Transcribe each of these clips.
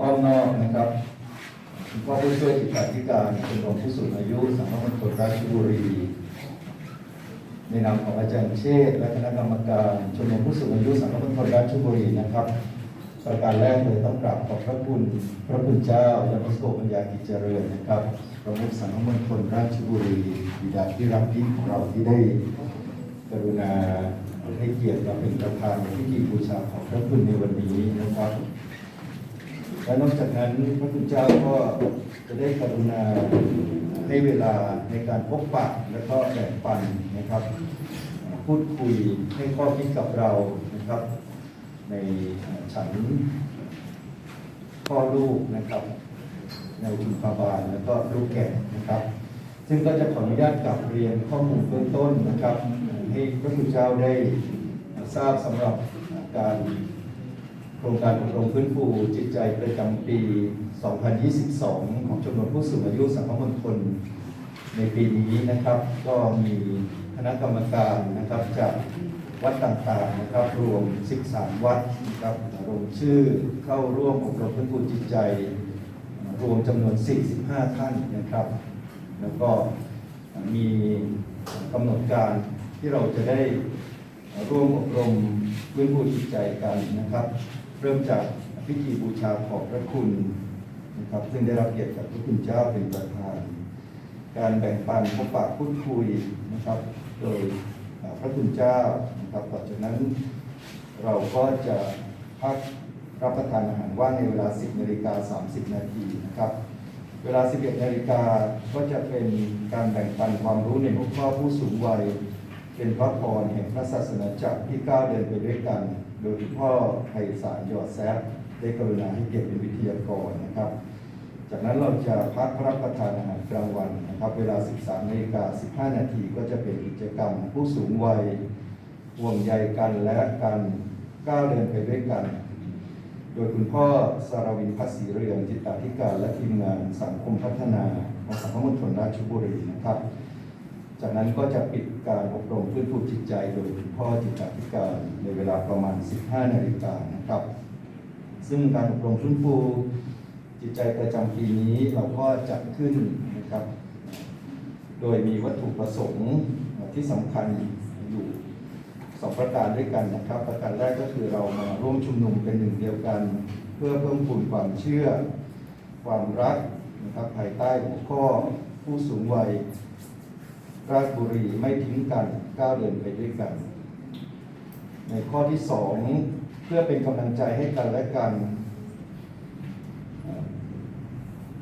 อ้อมนอกนะครับคุณพ่อผู้ช่วยกิจการธิการชมรมผู้สูงอายุสังคมมณฑลราชบุรีในนามของอาจารย์เชษฐ์และคณะกรรมการชมรมผู้สูงอายุสังคมมณฑลราชบุรีนะครับ ประการแรกเลยต้องกราบขอบพระคุณพระคุณเจ้าและพระสงฆ์ปัญญากิจเจริญนะครับประมุขสังฆมณฑลราชบุรีบิดาที่รักยิ่งของเราที่ได้กรุณาให้เกียรติมาเป็นประธานในพิธีบูชาของพระคุณในวันนี้นะครับ และนอกจากนั้นพระคุณเจ้าก็จะได้กรุณาให้เวลาในการพบปะและก็แบ่งปันนะครับ พูดคุยให้ข้อคิดกับเรานะครับ ในฉันพ่อลูกนะครับ ในจุฬาบาลแล้วก็ลูกแก่นะครับ ซึ่งก็จะขออนุญาตกลับเรียนข้อมูลเบื้องต้นนะครับ ให้พระคุณเจ้าได้ทราบสำหรับการ โครงการอบรมฟื้นฟูจิตใจประจำปี 2022 ของชมรมผู้สูงอายุสังคมมณฑลในปีนี้นะครับ ก็มีคณะกรรมการนะครับจากวัดต่างๆนะครับ รวม 13 วัดนะครับลงชื่อเข้าร่วมอบรมฟื้นฟูจิตใจ รวมจำนวน 45 ท่านนะครับ แล้วก็มีกำหนดการที่เราจะได้ร่วมอบรมพื้นฟูจิตใจกันนะครับ ริ่มจากพิธีบูชาขอบพระคุณนะครับซึ่งได้รับเกียรติจากพระคุณเจ้าเป็นประธาน การแบ่งปันพบปะพูดคุยนะครับ โดยพระคุณเจ้านะครับต่อจากนั้นเราก็จะพักรับประทานอาหารว่างในเวลา 10นาฬิกา30 นาทีนะครับ เวลา 11นาฬิกาก็จะเป็นการแบ่งปันความรู้ในหัวข้อผู้สูงวัย เป็นพระพรแห่งพระศาสนาจักรที่ก้าวเดินไปด้วยกัน โดยคุณพ่อไพศาลยอดแซฟได้กรุณาให้เกียรติเป็นวิทยากรนะครับ จากนั้นเราจะพักรับประทานอาหารกลางวันนะครับ เวลา 13นาฬิกา15 นาทีก็จะเป็นกิจกรรมผู้สูงวัยห่วงใยกันและการก้าวเดินไปด้วยกัน โดยคุณพ่อสารวินพัศรีเรืองจิตตาธิการและทีมงานสังคมพัฒนาของสังคมมณฑลราชบุรีนะครับ จากนั้นก็จะปิดการอบรมฟื้นฟูจิตใจโดยคุณพ่อจิตตาธิการในเวลาประมาณ 15 นาฬิกานะครับ ซึ่งการอบรมฟื้นฟูจิตใจประจำปีนี้เราก็จัดขึ้นนะครับ โดยมีวัตถุประสงค์ที่สำคัญอยู่สองประการด้วยกันนะครับ ประการแรกก็คือเรามาร่วมชุมนุมเป็นหนึ่งเดียวกัน เพื่อเพิ่มพูนความเชื่อ ความรักนะครับภายใต้หัวข้อผู้สูงวัย ราชบุรีไม่ทิ้งกันก้าวเดินไปด้วยกัน ในข้อที่สองเพื่อเป็นกำลังใจให้กันและกัน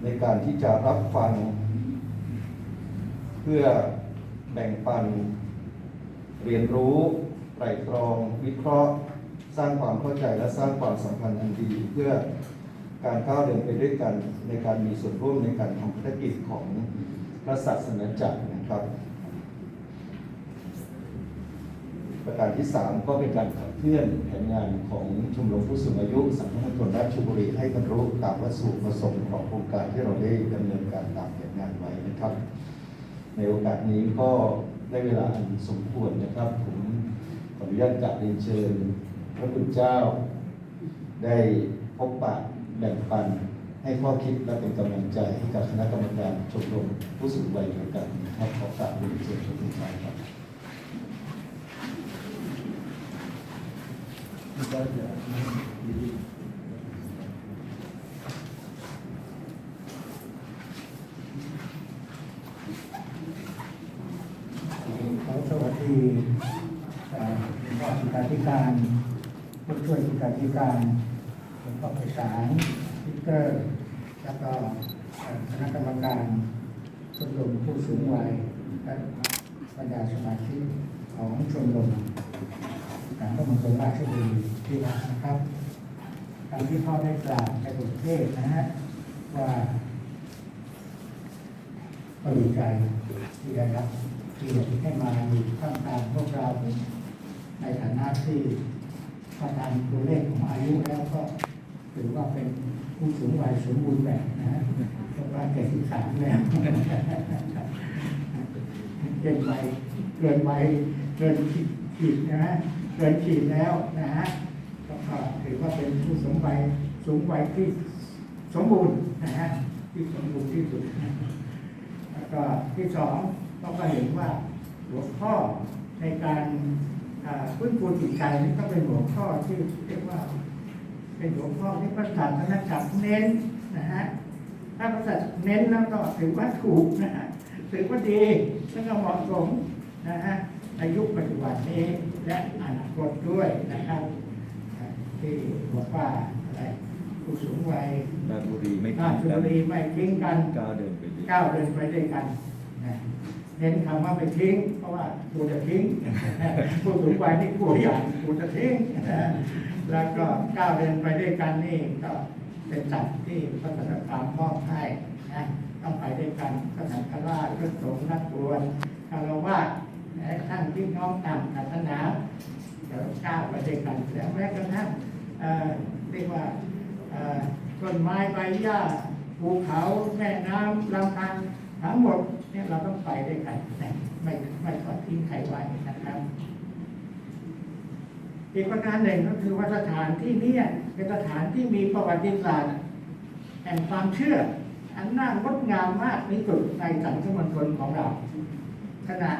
ในการที่จะรับฟัง เพื่อแบ่งปัน เรียนรู้ไตรตรอง วิเคราะห์ สร้างความเข้าใจและสร้างความสัมพันธ์อันดีเพื่อการก้าวเดินไปด้วยกันในการมีส่วนร่วมในการทำภารกิจของพระศาสนาจักรนะครับ ประการที่ 3 ก็เป็นการขับเคลื่อนแผนงานของชมรมผู้สูงอายุสังคมมณฑลราชบุรีให้บรรลุตามวัตถุประสงค์ของโครงการที่เราได้ดำเนินการตามแผนงานไว้นะครับ ในโอกาสนี้ก็ได้เวลาอันสมควรนะครับ ผมขออนุญาตกราบเรียนเชิญ พระคุณเจ้าได้พบปะแบ่งปันให้ข้อคิดและเป็นกำลังใจให้กับคณะกรรมการชมรมผู้สูงวัยด้วยกันครับขอกราบเรียนเชิญพระคุณเจ้าครับ ขอ สวัสดีเอ่อผู้ว่าการธิการผู้ช่วยผู้การธิการหลวงพ่อไพศาลพิเตอร์แล้วก็คณะกรรมการชมรมผู้สูงวัยและบรรดาสมาชิกของชมรม การพระมงคลราชบุรีที่รักนะครับตามที่พ่อได้กล่าวในบทเทศนะฮะว่าก็ดีใจที่ได้รับที่ให้มาอยู่ข้างกางพวกเรา ในฐานะที่ถ้าตามตัวเลขของอายุแล้วก็ถือว่าเป็นผู้สูงวัยสมบูรณ์แบบนะฮะเพราะว่าแก่ที่สามแล้วเกินไปเกินไปเกิน ขีดนะฮะเกินขีดแล้วนะฮะก็ถือว่าเป็นผู้สูงวัยสูงวัยที่สมบูรณ์นะฮะที่สมบูรณ์ที่สุดแล้วก็ที่สองต้องก็เห็นว่าหัวข้อในการอ่าฟื้นฟูจิตใจนี่ก็เป็นหัวข้อที่เรียกว่า เป็นหัวข้อที่พระศาสนาจักเน้นนะฮะถ้าพระศาสนาเน้นแล้วก็ถือว่าถูกนะฮะถือว่าดีแล้วก็เหมาะสมนะฮะ ในยุคปัจจุบันนี้และอนาคตด้วยนะครับอ่าที่บอกว่าอะไรผู้สูงวัยราชบุรีไม่ราชบุรีไม่ทิ้งกันก้าวเดินไปดีก้าวเดินไปด้วยกันนะเน้นคำว่าไม่ทิ้ง เพราะว่ากูจะทิ้งผู้สูงวัยนี่กูอย่างกูจะทิ้งแล้วก็ก้าวเดินไปด้วยกันนี่ก็เป็นสัตว์ที่พระสันตกรรมมอบให้นะต้องไปด้วยกันก็สังฆราชพระสงฆ์นักบวชคารวะ และท่านพี่น้องตามศาสนาเดี๋ยวก้าวไปด้วยกันแล้วแม้กระทั่งเรียกว่าต้นไม้ใบหญ้าภูเขาแม่น้ำลำธารทั้งหมดเนี่ยเราต้องไปด้วยกันไม่ไม่ทอดทิ้งใครไว้นะครับอีกประการหนึ่งก็คือว่าสถานที่นี้เป็นสถานที่มีประวัติศาสตร์แห่งความเชื่อ อันน่างดงามมากที่สุดในสังคมณฑลของเรา ขณะ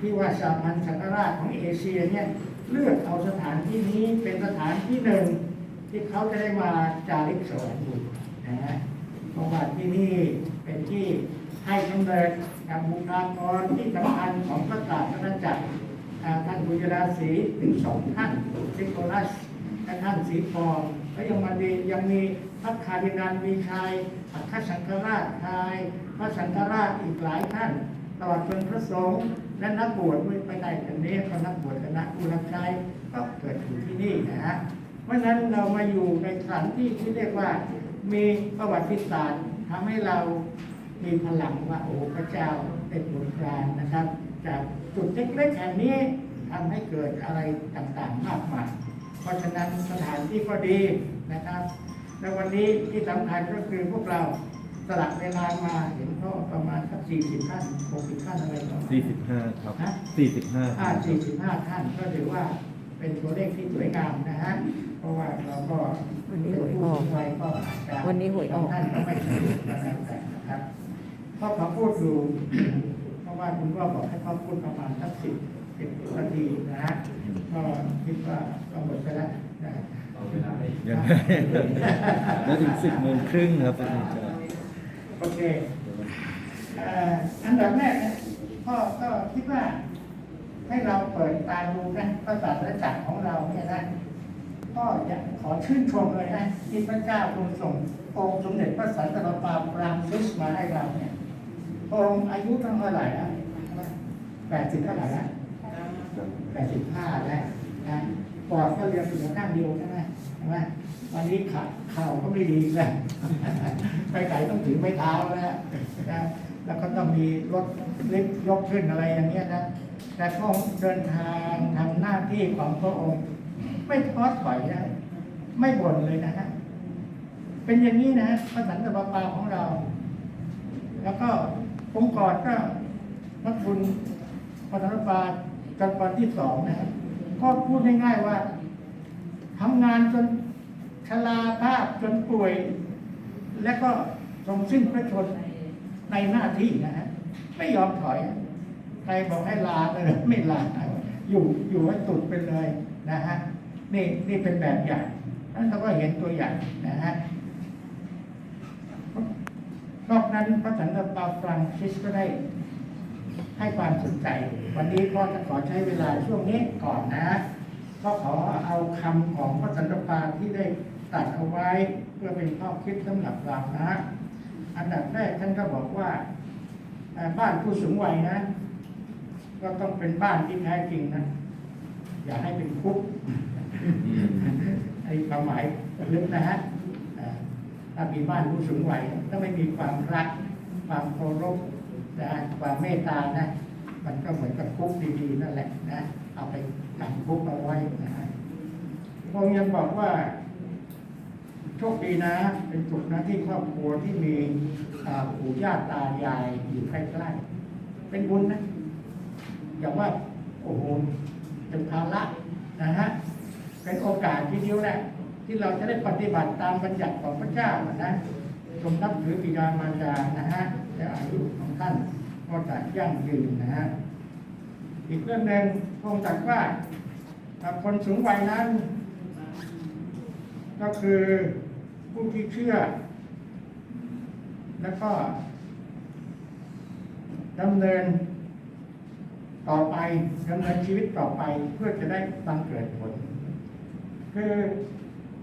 ที่ว่าสาพันธ์สังฆราชของเอเชียเนี่ยเลือกเอาสถานที่นี้เป็นสถานที่หนึ่งที่เขาจะได้มาจาริกสวรรค์อยู่นะฮะเพราะว่าที่นี่เป็นที่ให้กำเนิดกับบุคลากรที่สำคัญของพระศาสนาจักรท่านบุญราศีถึงสองท่านซิโคลัสและท่านสีฟองและยังมาดียังมีพระคารินันมีชัยอัคคสังฆราชชาย พระสังฆราชอีกหลายท่านตลอดจนพระสงฆ์ และนักบวชไม่ไปไหนกันนี้ก็นักบวชคณะอุรักชัยก็เกิดอยู่ที่นี่นะฮะเพราะฉะนั้นเรามาอยู่ในสถานที่ที่เรียกว่ามีประวัติศาสตร์ทำให้เรามีพลังว่าโอ้พระเจ้าเป็นบทการนะครับ จากจุดเล็กๆแห่งนี้ทำให้เกิดอะไรต่างๆมากมายเพราะฉะนั้นสถานที่ก็ดีนะครับและวันนี้ที่สำคัญก็คือพวกเรา สลับเวลามาเห็นเขาประมาณสักสี่สิบท่านหกสิบท่านอะไรประมาณสี่สิบห้าครับ ฮะสี่สิบห้าห้าสี่สิบห้าท่านก็ถือว่าเป็นตัวเลขที่สวยงามนะฮะ เพราะว่าเราก็วันนี้หวยออกเป็นผู้สูงวัยก็อาจจะวันนี้หวยออกท่านก็ไม่สะดวกก็แล้วแต่นะครับพ่อขอพูดดูเพราะว่าคุณพ่อบอกให้พ่อพูดประมาณสักสิบสิบนาทีนะฮะ ก็คิดว่าก็หมดไปแล้วนะ ยังไง แล้วถึงสิบโมงครึ่งครับอาจารย์ โอเคอันดับแรกนะพ่อก็คิดว่าให้เราเปิดตาดูนะพระศาสนาจักรของเราเนี่ยนะก็อยากขอชื่นชมเลยนะที่พระเจ้าทรงส่งองค์สมเด็จพระสันตะปาปรามซิสมาให้เราเนี่ยองค์อายุตั้งเท่าไหร่แล้วแปดสิบเท่าไหร่แล้วแปดสิบห้าแล้วนะปอดก็เรียนถึงข้างเดียวใช่ไหม ช่ไหมวันนี้ขาเข่าก็ไม่ดีแล้วไปไหนต้องถือไม้เท้าแล้วนะแล้วก็ต้องมีรถลิฟต์ยกขึ้นอะไรอย่างเงี้ยนะแต่พระองค์เดินทางทำหน้าที่ของพระองค์ ไม่ท้อถอยนะไม่บ่นเลยนะฮะเป็นอย่างนี้นะพระสันตะปาปาของเรา แล้วก็องค์กรก็พระคุณพระสันตะปาจันทร์ที่สองนะครับก็พูดง่ายๆว่า ทำงานจนชราภาพจนป่วย และก็ทรงสิ้นพระชนในหน้าที่นะฮะไม่ยอมถอย ใครบอกให้ลาเลยไม่ลาอยู่อยู่ให้ตุดไปเลยนะฮะนี่นี่เป็นแบบอย่างนั้นเราก็เห็นตัวอย่างนะฮะนอกนั้นพระสันตะปาฟรังซิสก็ได้ให้ความสนใจ วันนี้ก็จะขอใช้เวลาช่วงนี้ก่อนนะ ก็ขอเอาคำของพระสันตปาที่ได้ตัดเอาไว้เพื่อเป็นข้อคิดสำหรับเรานะอันดับแรกท่านก็บอกว่าบ้านผู้สูงวัยนะ ก็ต้องเป็นบ้านที่แท้จริงนะ อย่าให้เป็นคุกไอ้ความหมายลึกนะฮะถ้ามีบ้านผู้สูงวัยถ้าไม่มีความรัก ความเคารพนะความเมตตานะ มันก็เหมือนกับคุกดีๆนั่นแหละนะ เอาไป ขังคุกเอาไว้นะฮะพระองค์ยังบอกว่าโชคดีนะ เป็นสุขนะที่ครอบครัวที่มีปู่ย่าตายายอยู่ใกล้ๆเป็นบุญนะอย่าว่าโอ้โหเป็นภาระนะฮะเป็นโอกาสทีเดียวแหละที่เราจะได้ปฏิบัติตามบัญญัติของพระเจ้านะจงนับถือบิดามารดานะฮะและอายุของท่านก็จะยั่งยืนนะฮะอีกเรื่องหนึ่ง พระองค์ตรัสว่าคนสูงวัยนั้น ก็คือผู้ที่เชื่อ แล้วก็ดำเนินต่อไปดำเนินชีวิตต่อไปเพื่อจะได้บังเกิดผล คือ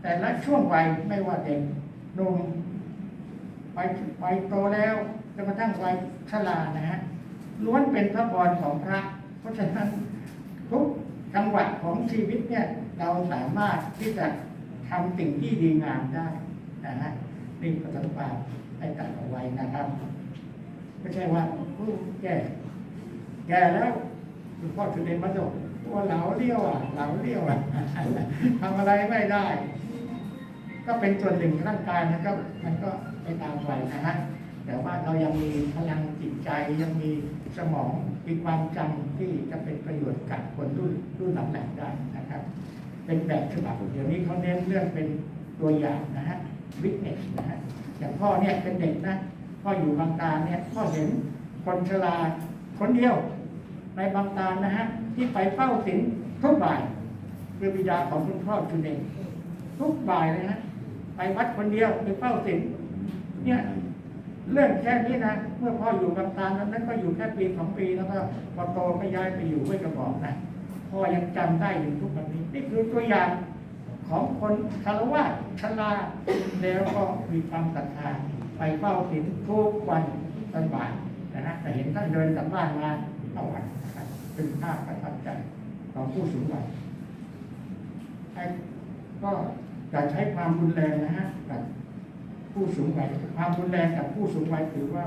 แต่ละช่วงวัยไม่ว่าเด็กหนุ่มวัยวัยโตแล้วจนกระทั่งวัยชรานะฮะล้วนเป็นพระพรของพระ เพราะฉะนั้น ทุกจังหวะของชีวิตเนี่ยเราสามารถที่จะทำสิ่งที่ดีงามได้นะฮะนี่พระสัมปาได้ตัดเอาไว้นะครับ ไม่ใช่ว่าผู้แก่แก่แล้วคุณพ่อจุเดนมาจบตัวเหลาเลี้ยวอะเหลาเลี้ยวอะทำอะไรไม่ได้ ก็เป็นส่วนหนึ่งของร่างกายมันก็มันก็ไปตามวัยนะฮะแต่ว่าเรายังมีพลังจิตใจยังมีสมอง มีความจำที่จะเป็นประโยชน์กับคนรุ่นรุ่นหลังๆได้นะครับ เป็นแบบฉบับเดี๋ยวนี้เขาเน้นเรื่องเป็นตัวอย่างนะฮะ witness นะฮะอย่างพ่อเนี่ยเป็นเด็กนะพ่ออยู่บางตาเนี่ยพ่อเห็นคนชราคนเดียวในบางตานะฮะที่ไปเฝ้าศีลทุกบ่ายคือบิดาของคุณพ่อจุนเองทุกบ่ายเลยฮะไปวัดคนเดียวไปเฝ้าศีลเนี่ย เรื่องแค่นี้นะ เมื่อพ่ออยู่บางตานั้นก็อยู่แค่ปีสองปีแล้วก็พอโตก็ย้ายไปอยู่ห้วยกระบอกนะพ่อยังจำได้อยู่ทุกวันนี้ นี่คือตัวอย่างของคนคารวะชราแล้วก็มีความศรัทธาไปเฝ้าศีลทุกวันตอนบ่ายนะฮะแต่เห็นท่านเดินกลับบ้านมาเอาวันนะเป็นภาพประทับใจของผู้สูงวัยไอ้ก็จะใช้ความรุนแรงนะฮะกับ ผู้สูงวัยความรุนแรงกับผู้สูงวัยถือว่า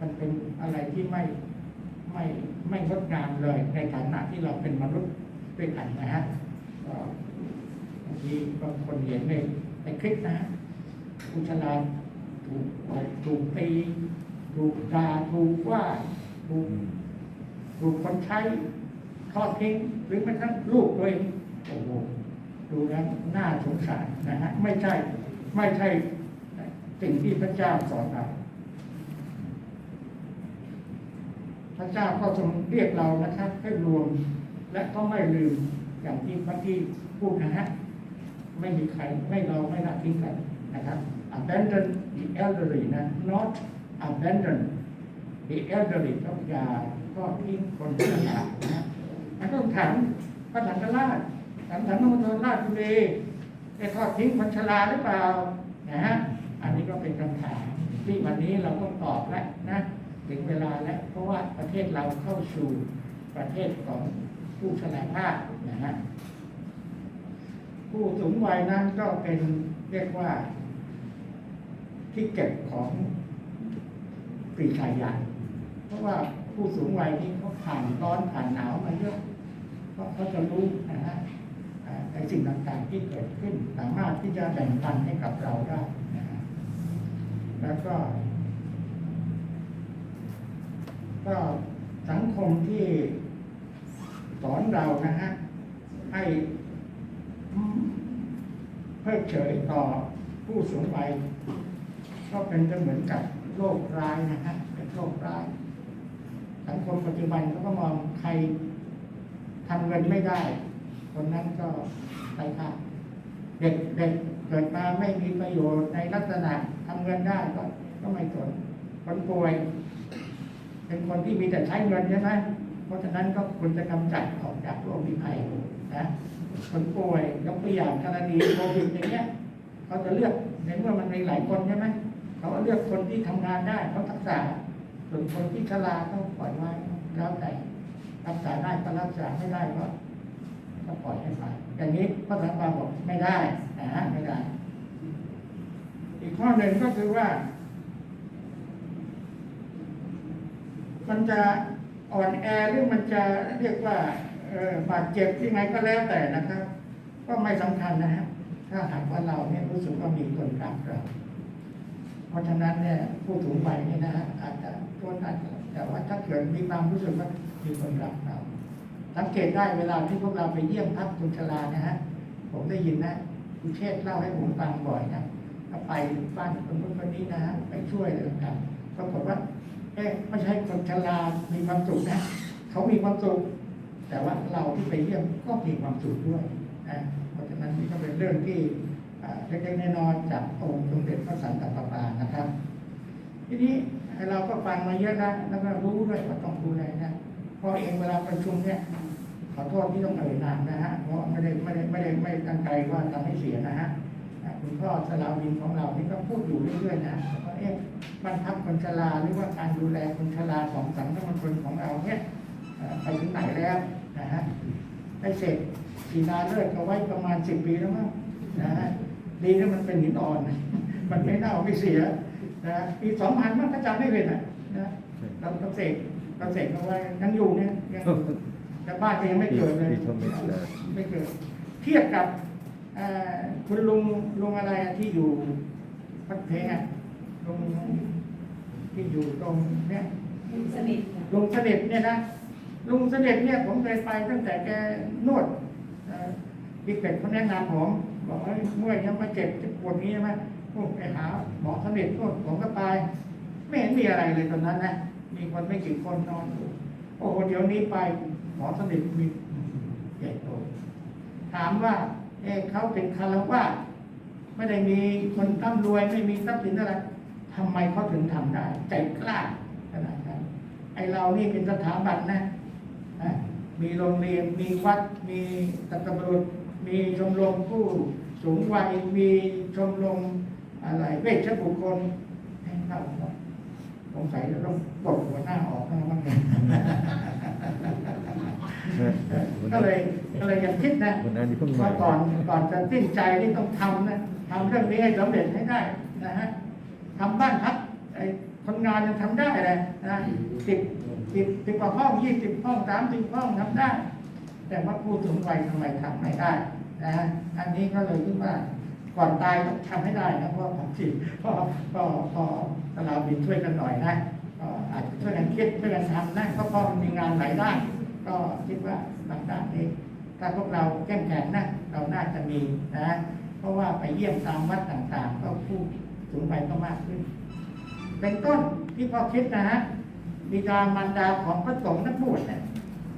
มันเป็นอะไรที่ไม่ไม่ไม่งดงามเลย ในฐานะที่เราเป็นมนุษย์ด้วยกันนะฮะก็บางทีบางคนเห็นในในคลิปนะผู้ชราถูกถูกตีถูกด่าถูกว่าถูกถูกคนใช้ทอดทิ้งหรือแม้กระทั่งลูกตัวเองโอ้โหดูแล้วน่าสงสารนะฮะไม่ใช่ ไม่ใช่สิ่งที่พระเจ้าสอนเราพระเจ้าก็ทรงเรียกเรานะครับ ให้รวมและก็ไม่ลืมอย่างที่พระที่พูดนะฮะไม่มีใครไม่เราไม่ละทิ้งกันนะครับ abandon the elderly นะ not abandon the elderly ก็อย่าก็ทิ้งคนชรานะมันก็ถามพระสังฆราชถามถามพระมณฑลราชบุรี ได้ทอดทิ้งคนชราหรือเปล่านะฮะอันนี้ก็เป็นคำถามที่วันนี้เราต้องตอบแล้วนะถึงเวลาแล้วเพราะว่าประเทศเราเข้าสู่ประเทศของผู้ชราภาพนะฮะผู้สูงวัยนั้นก็เป็นเรียกว่า ที่เก็บของปรีชาญาเพราะว่าผู้สูงวัยที่เขาผ่านร้อนผ่านหนาวมาเยอะเพราะเขาจะรู้นะฮะ อ่าในสิ่งต่างๆที่เกิดขึ้น สามารถที่จะแบ่งปันให้กับเราได้นะฮะแล้วก็ ก็สังคมที่สอนเรานะฮะให้เพิกเฉยต่อผู้สูงวัยก็เป็นจะเหมือนกับโรคร้ายนะฮะเป็นโรคร้าย สังคมปัจจุบันเขาก็มองใครทำเงินไม่ได้ คนนั้นก็ไปค่ะเด็กเด็กเกิดมาไม่มีประโยชน์ในลักษณะทำเงินได้ก็ก็ไม่สนคนป่วย เป็นคนที่มีแต่ใช้เงินใช่ไหมเพราะฉะนั้นก็ควรจะกำจัดออกจากโรคมีภัยนะคนป่วยยกตัวอย่างกรณีโควิดอย่างเงี้ยเขาจะเลือกในเมื่อมันมีหลายคนใช่ไหมเขาก็เลือกคนที่ทำงานได้เขารักษาส่วนคนที่ชราเขาปล่อยไว้แล้วแต่รักษาได้ก็รักษาไม่ได้ก็ ก็ปล่อยให้ไปอย่างนี้พระสัมมาบอกไม่ได้นะฮะไม่ได้ อีกข้อหนึ่งก็คือว่า มันจะอ่อนแอหรือมันจะเรียกว่าบาดเจ็บยังไงก็แล้วแต่นะครับ ก็ไม่สำคัญนะฮะถ้าหากว่าเราเนี่ยรู้สึกว่ามีคนรักเราเพราะฉะนั้นเนี่ยผู้สูงวัยเนี่ยนะฮะอาจจะตัวนั้นแต่ว่าถ้าเกิดมีความรู้สึกว่ามีคนรักเรา สังเกตได้เวลาที่พวกเราไปเยี่ยมพักคนชรานะฮะผมได้ยินนะคุณเชษ์เล่าให้ผมฟังบ่อยนะก็ไปบ้านคนนู้นคนนี้นะไปช่วยเลยครับปรากฏว่าเอ๊ะไม่ใช่คนชรามีความสุขนะเขามีความสุขแต่ว่าเราที่ไปเยี่ยมก็มีความสุขด้วยนะเพราะฉะนั้นนี่ก็เป็นเรื่องที่อ่าเล็กๆน้อยๆจากองค์สมเด็จพระสันตะปาปานะครับ ทีนี้เราก็ฟังมาเยอะนะแล้วก็รู้ด้วยว่าต้องดูแลนะ พราะเองเวลาประชุมเนี่ยขอโทษที่ต้องเอ่ยนามนะฮะเพราะไม่ได้ไม่ได้ไม่ได้ไม่ตั้งใจว่าทำให้เสียนะฮะคุณพ่อสลาวินของเรานี่ก็พูดอยู่เรื่อยๆนะว่าเอ๊ะบรรทับคนชราหรือว่าการดูแลคนชราของสังคมชนของเราเนี่ยไปถึงไหนแล้วนะฮะได้เสร็จสีนาเลิกเอาไว้ประมาณสิบปีแล้วมั้งนะฮะดีที่มันเป็นหินอ่อน มันไม่เน่าไม่เสียนะปีสองพันมันก็จำไม่เป็นอะนะเราเราเสก เราเสกเอาไว้ยังอยู่เนี่ยยังอยู่แต่บ้านก็ยังไม่เกิดเลยที่ทำไม่ได้ไม่เกิด เทียบกับเอ่อคุณลุงลุงอะไรอะที่อยู่พัดเพงอะลุงที่อยู่ตรงเนี้ยสนิทค่ะลุงเสด็จเนี่ยนะลุงเสด็จเนี่ยผมเคยไปตั้งแต่แกนวดเอ่อบิ๊กเป็ดเขาแนะนำผมบอกว่าเมื่อยยังมาเจ็บเจ็บปวดนี้ใช่ไหมพวกไปหาหมอเสด็จนวดผมก็ไป ไม่เห็นมีอะไรเลยตอนนั้นนะ มีคนไม่กี่คนนอนอยู่โอ้โหเดี๋ยวนี้ไปหมอสนิทมีใหญ่โตถามว่าเอ๊เขาเป็นคารวะไม่ได้มีคนร่ำรวยไม่มีทรัพย์สินอะไรทำไมเขาถึงทำได้ ใจกล้าขนาดนั้นไอเรานี่เป็นสถาบันนะมีโรงเรียนมีวัด มีตัตบรุษมีชมรมผู้สูงวัยมีชมรมอะไรเวชบุคคลให้เข้า งสัยจะต้องปลดหัวหน้าออกนะบ้างเนี่ยก็เลยก็เลยยังคิดนะวันนั้นนี่เพิ่งมาว่าก่อนก่อนจะสิ้นใจนี่ต้องทำนะทำเรื่องนี้ให้สำเร็จให้ได้นะฮะทำบ้านพักไอ้คนงานยังทำได้เลยนะสิบสิบสิบกว่าห้องยี่สิบห้องสามสิบห้องทำได้ แต่ว่าผู้สูงวัยทำไมทำไม่ได้นะฮะอันนี้ก็เลยคิดว่า ก่อนตายต้องทำให้ได้นะเพราะว่าบางทีก็ก็ก็ตลาบินช่วยกันหน่อยนะก็อาจจะช่วยกันคิดช่วยกันทำนะเพราะพอมันมีงานหลายด้านก็คิดว่าบางด้านนี้ ถ้าพวกเราเข้มแข็งนะเราน่าจะมีนะ เพราะว่าไปเยี่ยมตามวัดต่างๆ ก็ผู้สูงวัยก็มากขึ้น เป็นต้นที่พ่อคิดนะฮะบิดามารดาของพระสงฆ์นักบวชเนี่ย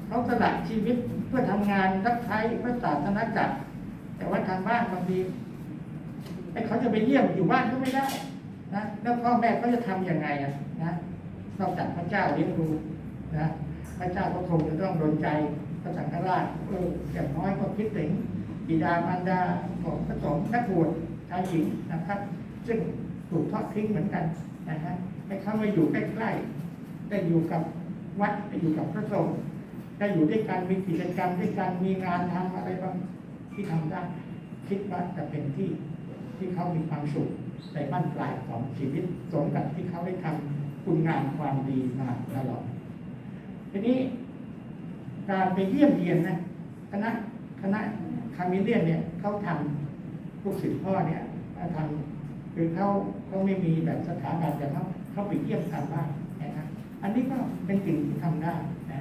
เขาสละชีวิตเพื่อทำงานรับใช้พระศาสนาจักรแต่ว่าทางบ้านบางที ไอ้เขาจะไปเยี่ยมอยู่บ้านก็ไม่ได้นะแล้วพ่อแม่เขาจะทำยังไงอะนะนอกจากพระเจ้าเลี้ยงดูนะพระเจ้าก็คงจะต้องโดนใจพระสังฆราชเอออย่างน้อยก็คิดถึงบิดามารดาของพระสงฆ์นักบวชชายหญิงนะครับ ซึ่งถูกทอดทิ้งเหมือนกันนะฮะให้เขามาอยู่ใกล้ๆได้อยู่กับวัดได้อยู่กับพระสงฆ์ได้อยู่ด้วยกันมีกิจกรรมด้วยกันมีงานทำอะไรบางที่ทำได้คิดว่าจะเป็นที่ ที่เขามีความสุขในบ้านปลายของชีวิตสมกับที่เขาได้ทำคุณงามความดีมาตลอดทีนี้ การไปเยี่ยมเยียนนะคณะคณะคามิเลียนเนี่ยเขาทำลูกศิษย์พ่อเนี่ยทำคือเขาเขาไม่มีแบบสถาบันแต่เขาเขาไปเยี่ยมตามบ้านนะครับอันนี้ก็เป็นสิ่งที่ทำได้นะ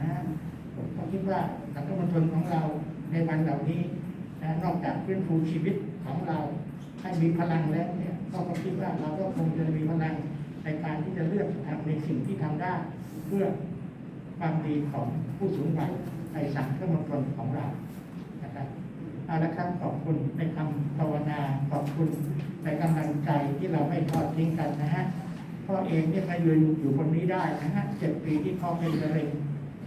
ผมก็คิดว่าสังคมชนของเราในวันเหล่านี้นะนอกจากฟื้นฟูชีวิตของเรา ให้มีพลังแล้วเนี่ยก็คิดว่าเราก็คงจะมีพลังในการที่จะเลือกทำในสิ่งที่ทำได้ เพื่อความดีของผู้สูงวัยในสังคมชนของเรานะครับเอาละครับขอบคุณในคำภาวนาขอบคุณในกำลังใจที่เราไม่ทอดทิ้งกันนะฮะพ่อเองเนี่ยก็ยืนอยู่บนนี้ได้นะฮะเจ็ดปีที่พ่อเป็นมะเร็ง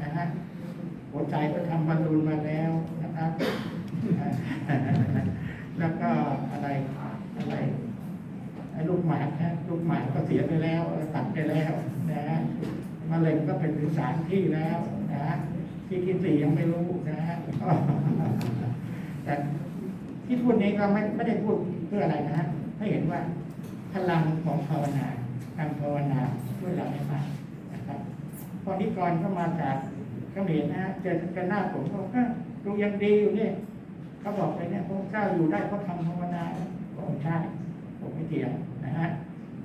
นะฮะหัวใจก็ทำบอลลูนมาแล้วนะครับแล้วก็อะไร อะไรไอ้ลูกหมากนะลูกหมากก็เสียไปแล้วตัดไปแล้วนะฮะมะเร็งก็เป็นถึงสารที่แล้วนะที่ที่สี่ยังไม่รู้นะฮะแต่ที่พูดนี้ก็ไม่ไม่ได้พูดเพื่ออะไรนะฮะให้เห็นว่าพลังของภาวนาการภาวนาช่วยเราได้มากนะครับพอนิกรก็มาจากเขมรนะฮะเจอกันหน้าผมก็เอ้าดูยังดีอยู่เนี่ยเขาบอกไปเนี่ยพระเจ้าอยู่ได้เพราะทำภาวนา ผมใช่ผมไม่เถียงนะฮะ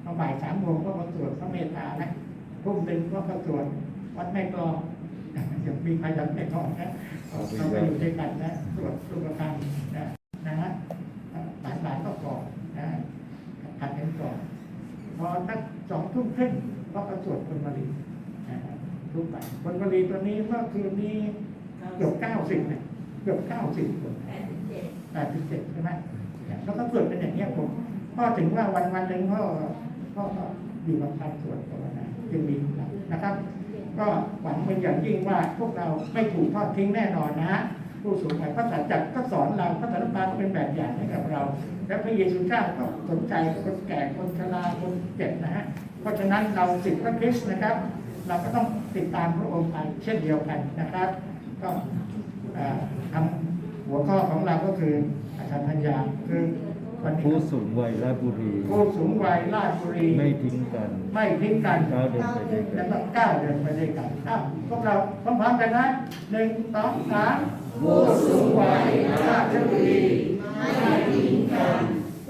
พอบ่ายสามโมงก็มาสวดพระเมตตานะทุ่มหนึ่งก็มาสวดวัดแม่กลองเดี๋ยวมีใครจำไม่กลองนะเราไปอยู่ด้วยกันนะสวดสุขธรรมนะนะฮะหลานหลานๆก็กอดนะผัดกก่อนพอสักสองทุ่มครึ่งก็ประสวดคนบาลีนะครับทุกไปคนบาลีตัวนี้เมื่อคืนนี้เกือบเก้าสิบเนี่ยเกือบเก้าสิบคนแปดสิบเจ็ดแปดสิบเจ็ดใช่ไหม แล้วก็สวดเป็นอย่างเงี้ยผมพ่อถึงว่าวันวันหนึ่งพ่อพ่อก็อยู่กับการสวดภาวนาจึงมีนะครับ ก็หวังเป็นอย่างยิ่งว่าพวกเราไม่ถูกทอดทิ้งแน่นอนนะฮะผู้สูงวัยพระศาสจักรก็สอนเราพระสารปาก็เป็นแบบอย่างให้กับเรา และพระเยซูเจ้าก็สนใจคนแก่คนชราคนเจ็บนะฮะเพราะฉะนั้นเราสิทธิพระคริสต์นะครับ เราก็ต้องติดตามพระองค์ไปเช่นเดียวกันนะครับ ก็ทำ คืออาจารย์พัญญาคือวันนี้ผู้สูงวัยราชบุรี ผู้สูงวัยราชบุรี ไม่ทิ้งกัน ไม่ทิ้งกันก้าวเดินไปด้วยกัแล้วนก็ก้าวเดินไปด้วยกันอ้าวพวกเราพร้อมๆกันนะหนึ่งสองสามผู้สูงวัยราชบุรี ไม่ทิ้งกัน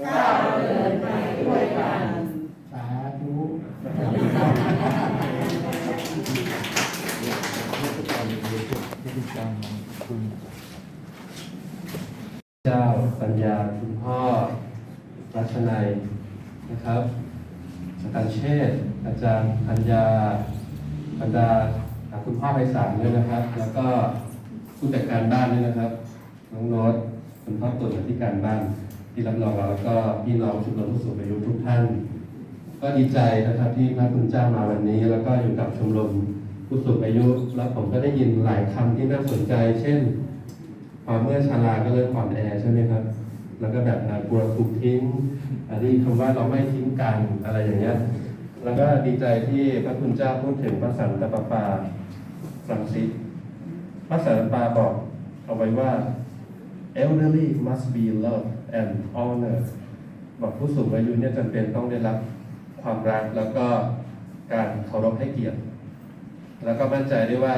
ก้าวเดินไปด้วยกัน เจ้าปัญญาคุณพ่อ รัชนัยนะครับอาจารย์เชษอาจารย์ปัญญาบรรดาคุณพ่อไพศาลด้วยนะครับ แล้วก็ผู้จัดการบ้านด้วยนะครับน้องโน้ตคุณพ่อตุ่นที่การบ้าน ที่รับรองเราแล้วก็พี่น้องชุมชนผู้สูงอายุทุกท่าน ก็ดีใจนะครับที่พระคุณเจ้ามาวันนี้ แล้วก็อยู่กับชมรมผู้สูงอายุแล้วผมก็ได้ยินหลายคำที่น่าสนใจ เช่น อเมื่อชาลาก็เริ่มอ่อนแอใช่ไหมครับ แล้วก็แบบกลัวถูกทิ้ง อันนี้คำว่าเราไม่ทิ้งกันอะไรอย่างเงี้ย แล้วก็ดีใจที่พระคุณเจ้าพูดถึงพระสันตะปาปาฟรังซิสพระสันตะปาบอกเอาไว้ว่า elderly must be loved and honored บอกผู้สูงอายุเนี่ยจำเป็นต้องได้รับความรักแล้วก็การเคารพให้เกียรติ แล้วก็มั่นใจได้ว่า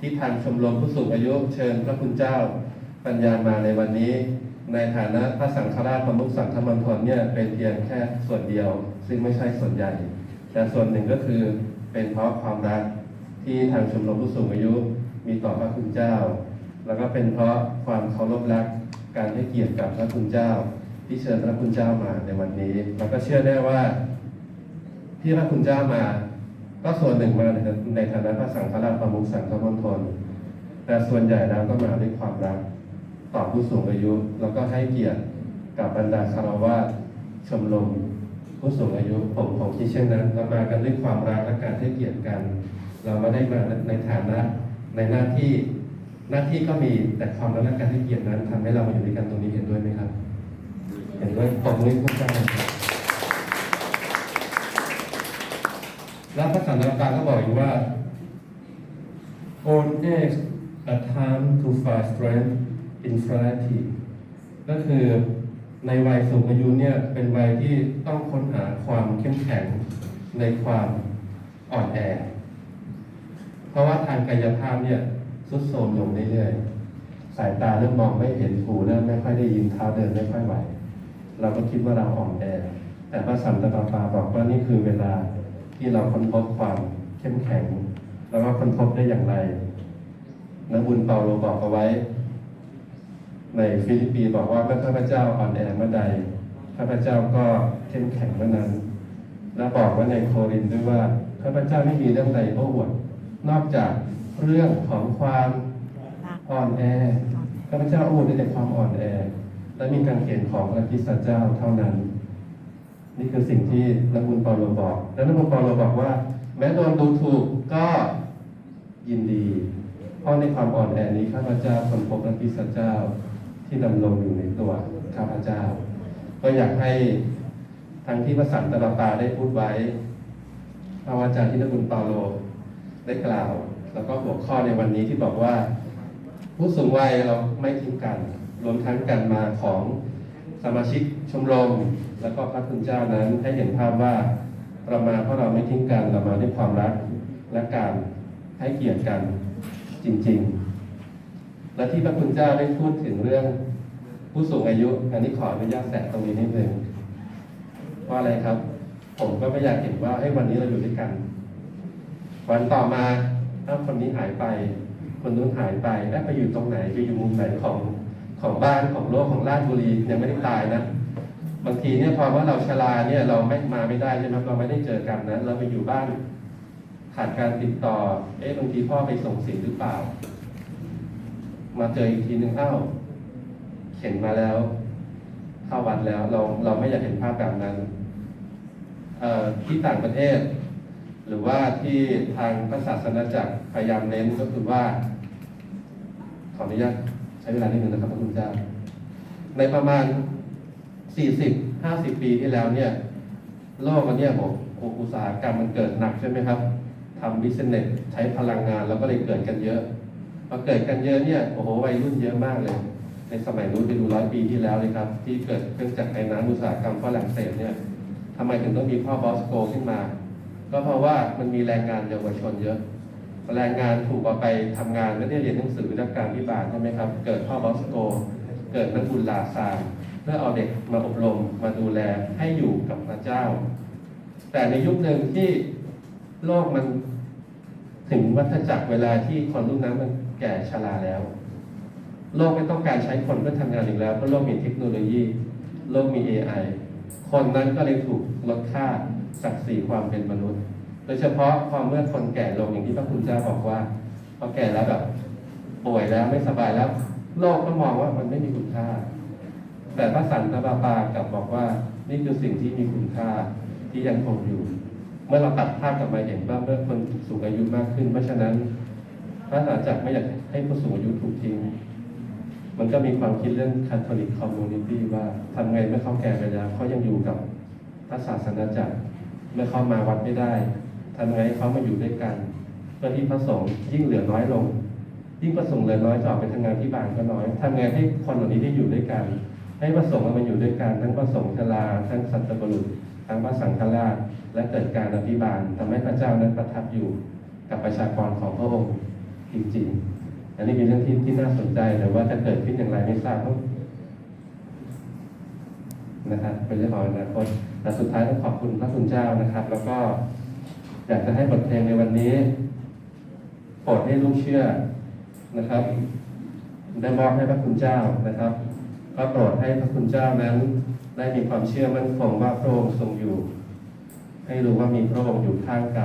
ที่ทางชมรมผู้สูงอายุเชิญพระคุณเจ้า ปัญญามาในวันนี้ ในฐานะพระสังฆราชประมุขสังฆมณฑลเนี่ยเป็นเพียงแค่ส่วนเดียว ซึ่งไม่ใช่ส่วนใหญ่ แต่ส่วนหนึ่งก็คือเป็นเพราะความรักที่ทางชมรมผู้สูงอายุมีต่อพระคุณเจ้า แล้วก็เป็นเพราะความเคารพรักการให้เกียรติกับพระคุณเจ้า ที่เชิญพระคุณเจ้ามาในวันนี้ แล้วก็เชื่อได้ว่า ที่พระคุณเจ้ามา ก็ส่วนหนึ่งมาในในฐานะพระสังฆราชประมุขสังฆมณฑลแต่ส่วนใหญ่แล้วก็มาด้วยความรัก ต่อผู้สูงอายุ แล้วก็ให้เกียรติกับบรรดาคารวะชมรมผู้สูงอายุผมผมคิดเช่นนั้นเรามากันด้วยความรักและการให้เกียรติกัน เราไม่ได้มาในฐานะในหน้าที่หน้าที่ก็มีแต่ความรักและการให้เกียรตินั้นทำให้เรามาอยู่ด้วยกันตรงนี้เห็นด้วยไหมครับ เห็นด้วยตบมือให้พวกเจ้าครับแล้วพระสันตะปาก็บอกอีกว่า old age a time to find strength in frailty ก็คือในวัยสูงอายุเนี่ยเป็นวัยที่ต้องค้นหาความเข้มแข็งในความอ่อนแอ เพราะว่าทางกายภาพเนี่ยสุดโทรมลงเรื่อยๆสายตาเริ่มมองไม่เห็นหูเริ่มไม่ค่อยได้ยินเท้าเดินไม่ค่อยไหว เราก็คิดว่าเราอ่อนแอ แต่พระสันตะปาบอกว่านี่คือเวลาที่เราค้นพบความเข้มแข็ง แล้วก็ค้นพบได้อย่างไรนักบุญเปาโลบอกเอาไว้ ในฟิลิปปีบอกว่าเมื่อข้าพเจ้าอ่อนแอเมื่อใดข้าพเจ้าก็เข้มแข็งเมื่อนั้น และบอกว่าในโครินธ์ด้วยว่าข้าพเจ้าไม่มีเรื่องใดโอ้อวดนอกจากเรื่องของความอ่อนแอข้าพเจ้าโอ้อวดได้แต่ความอ่อนแอ และมีการเขียนของพระคิสตเจ้าเท่านั้น นี่คือสิ่งที่นักบุญเปาโลบอก และนักบุญเปาโลบอกว่า แม้โดนดูถูกก็ยินดี เพราะในความอ่อนแอนี้ข้าพเจ้าคนพบพระคิสตเจ้า ที่ดำรงอยู่ในตัวข้าพเจ้า ก็อยากให้ทั้งที่พระสันตะปาปาได้พูดไว้พระวจาที่นักบุญเปาโลได้กล่าว แล้วก็หัวข้อในวันนี้ที่บอกว่า ผู้สูงวัยเราไม่ทิ้งกัน รวมทั้งการมาของสมาชิกชมรม แล้วก็พระคุณเจ้านั้นให้เห็นภาพว่าเรามาเพราะเราไม่ทิ้งกันเรามาด้วยความรักและการให้เกียรติกันจริง ๆ และที่พระคุณเจ้าได้พูดถึงเรื่องผู้สูงอายุ อันนี้ขออนุญาตแตะตรงนี้นิดนึงเพราอะไรครับ ผมก็ไม่อยากเห็นว่าให้วันนี้เราอยู่ด้วยกัน วันต่อมาถ้าคนนี้หายไป คนนู้นหายไปแล้วไปอยู่ตรงไหนไปอยู่มุมไหนของของบ้านของโลกของราชบุรียังไม่ได้ตายนะบางทีเนี่ยพอว่าเราชราเนี่ยเราไม่มาไม่ได้ใช่ไหมครับเราไม่ได้เจอกันนะเราไปอยู่บ้านขาดการติดต่อ เอ๊ะบางทีพ่อไปส่งสินหรือเปล่า มาเจออีกทีหนึ่งเอ้าเข็นมาแล้ว เข้าวัดแล้วเราเราไม่อยากเห็นภาพแบบนั้นเออที่ต่างประเทศ หรือว่าที่ทางพระศาสนาจักรพยายามเน้นก็คือว่า ขออนุญาตใช้เวลานิดนึงนะครับพระคุณเจ้าในประมาณ 40 50 ปีที่แล้วเนี่ย โลกมันเนี่ยบอกอุตสาหกรรมมันเกิดหนักใช่ไหมครับทำบิสเนสใช้พลังงานแล้วก็เลยเกิดกันเยอะ อเกิดกันเยอะเนี่ยโอ้โหวัยรุ่นเยอะมากเลย ในสมัยนู้นไปดูร้อยปีที่แล้วเลยครับ ที่เกิดเครื่องจักรไอ้น้ำอุตสาหกรรมฝรั่งเศสเนี่ยทำไมถึงต้องมีพ่อบอสโกขึ้นมา ก็เพราะว่ามันมีแรงงานเยาวชนเยอะแรงงานถูกเอาไปทำงานไม่ได้เรียนหนังสือรับการพิบาลใช่ไหมครับ เกิดพ่อบอสโก เกิดนักบุญลาซานเพื่อเอาเด็กมาอบรมมาดูแลให้อยู่กับพระเจ้า แต่ในยุคหนึ่งที่โลกมันถึงวัฏจักรเวลาที่คนรุ่นนั้นมัน แก่ชราแล้ว โลกไม่ต้องการใช้คนเพื่อทำงานอีกแล้วเพราะโลกมีเทคโนโลยี โลกมี AI คนนั้นก็เลยถูกลดค่าศักดิ์ศรีความเป็นมนุษย์ โดยเฉพาะพอเมื่อคนแก่ลงอย่างที่พระคุณเจ้าบอกว่าพอแก่แล้วแบบป่วยแล้วไม่สบายแล้ว โลกก็มองว่ามันไม่มีคุณค่า แต่พระสันตะบาปากลับบอกว่านี่คือสิ่งที่มีคุณค่าที่ยังคงอยู่ เมื่อเราตัดภาพกลับมาเห็นว่าเมื่อคนสูงอายุมากขึ้น เพราะฉะนั้น พระศาสนาจักรไม่อยากให้ผู้สูงอายุถูกทิ้ง มันก็มีความคิดเรื่อง Catholic Community ว่าทำไงเมื่อเขาแก่ไปแล้วเขายังอยู่กับพระศาสนาจักรเมื่อเขามาวัดไม่ได้ทำไงให้เขามาอยู่ด้วยกันเพื่อที่พระสงฆ์ยิ่งเหลือน้อยลง ยิ่งพระสงฆ์เหลือน้อยจะออกไปทำงานที่บ้านก็น้อยทำไงให้คนเหล่านี้ได้อยู่ด้วยกัน ให้พระสงฆ์มาอยู่ด้วยกันทั้งพระสงฆ์ชราทั้งสัตบุรุษทั้งพระสังฆราชและเกิดการอภิบาลทำให้พระเจ้านั้นประทับอยู่กับประชากรของพระองค์ จริง ๆ อันนี้เป็นเรื่องที่ที่น่าสนใจแต่ว่าจะเกิดขึ้นอย่างไรไม่ทราบต้องนะครับเป็นเรื่องของอนาคตแต่สุดท้ายต้องขอบคุณพระคุณเจ้านะครับ แล้วก็อยากจะให้บทเพลงในวันนี้โปรดให้ลูกเชื่อนะครับ ได้มอบให้พระคุณเจ้านะครับ ก็โปรดให้พระคุณเจ้านั้น ได้มีความเชื่อมั่นคงว่าพระองค์ทรงอยู่ ให้รู้ว่ามีพระองค์อยู่ข้างกาย